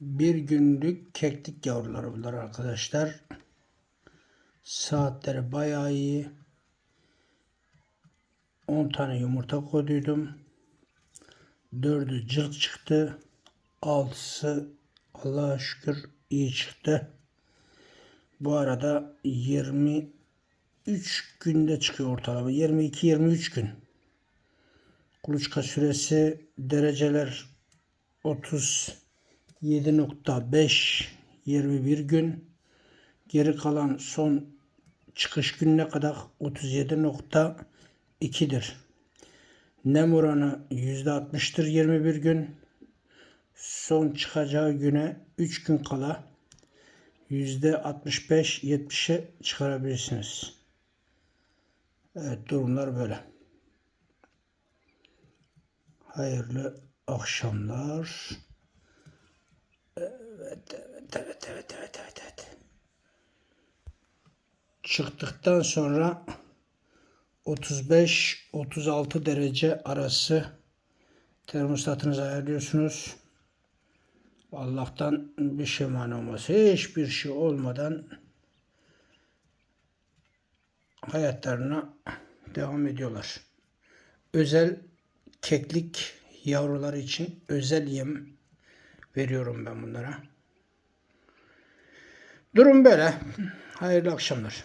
Bir günlük keklik yavruları bunlar arkadaşlar. Saatleri bayağı iyi. 10 tane yumurta koyduydum. 4'ü cılk çıktı. 6'sı Allah'a şükür iyi çıktı. Bu arada 23 günde çıkıyor ortalama. 22-23 gün. Kuluçka süresi dereceler 37.5 21 gün. Geri kalan son çıkış gününe kadar 37.2'dir. Nem oranı %60'tır 21 gün. Son çıkacağı güne 3 gün kala %65-70'e çıkarabilirsiniz. Evet durumlar böyle. Hayırlı akşamlar. Evet, evet, evet, evet, evet, evet, evet. Çıktıktan sonra 35-36 derece arası termostatınızı ayarlıyorsunuz. Allah'tan bir şey mani olması, hiçbir şey olmadan hayatlarına devam ediyorlar. Özel keklik yavruları için özel yem veriyorum ben bunlara. Durum böyle. Hayırlı akşamlar.